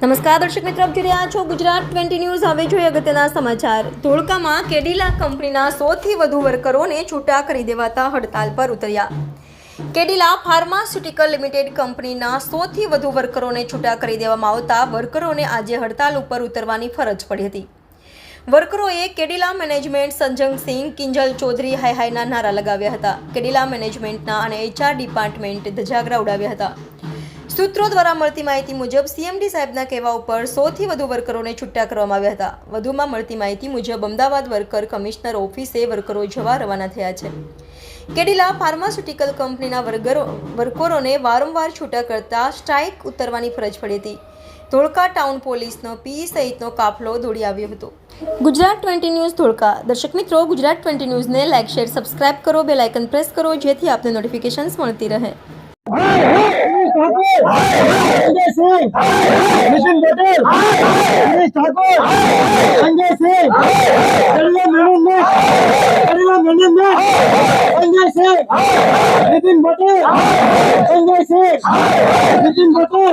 નમસ્કાર, દર્શક મિત્રો, આપ જોઈ રહ્યા છો ગુજરાત ટ્વેન્ટી ન્યૂઝ. હવે જોઈએ અગત્યના સમાચાર. ધોળકામાં કેડિલા કંપનીના સોથી વધુ વર્કરોને છૂટા કરી દેવાતા હડતાલ પર ઉતર્યા. કેડિલા ફાર્માસ્યુટિકલ લિમિટેડ કંપનીના સોથી વધુ વર્કરોને છૂટા કરી દેવામાં આવતા વર્કરોને આજે હડતાલ ઉપર ઉતરવાની ફરજ પડી હતી. વર્કરોએ કેડિલા મેનેજમેન્ટ સંજંગસિંહ કિંજલ ચૌધરી, હાય હાયના નારા લગાવ્યા હતા. કેડિલા મેનેજમેન્ટના અને એચઆર ડિપાર્ટમેન્ટ ધજાગરા ઉડાવ્યા હતા. સૂત્રો દ્વારા મળતી માહિતી મુજબ સીએમડી સાહેબના કહેવા ઉપર સોથી વધુ વર્કરોને છૂટા કરવામાં આવ્યા હતા. વધુમાં મળતી માહિતી મુજબ અમદાવાદ વર્કર કમિશનર ઓફિસે વર્કરો જવા રવાના થયા છે. કેડિલા ફાર્માસ્યુટિકલ કંપનીના વર્ગરો, વર્કરોને વારંવાર છૂટા કરતા સ્ટ્રાઇક ઉતરવાની ફરજ પડી હતી. ધોળકા ટાઉન પોલીસનો પી સહિતનો કાફલો દોડી આવ્યો હતો. Gujarat twenty news Dholka. દર્શક મિત્રો, ગુજરાત ટ્વેન્ટી ન્યૂઝને લાઇક, શેર, સબસ્ક્રાઇબ કરો બે લાઇકન પ્રેસ કરો, જેથી આપને નોટિફિકેશન્સ મળતી રહે. Nitin Patel Dinesh Thakor Sanjay Singh કરિયા management કરિયા management Sanjay Singh Nitin Patel Sanjay Singh Nitin Patel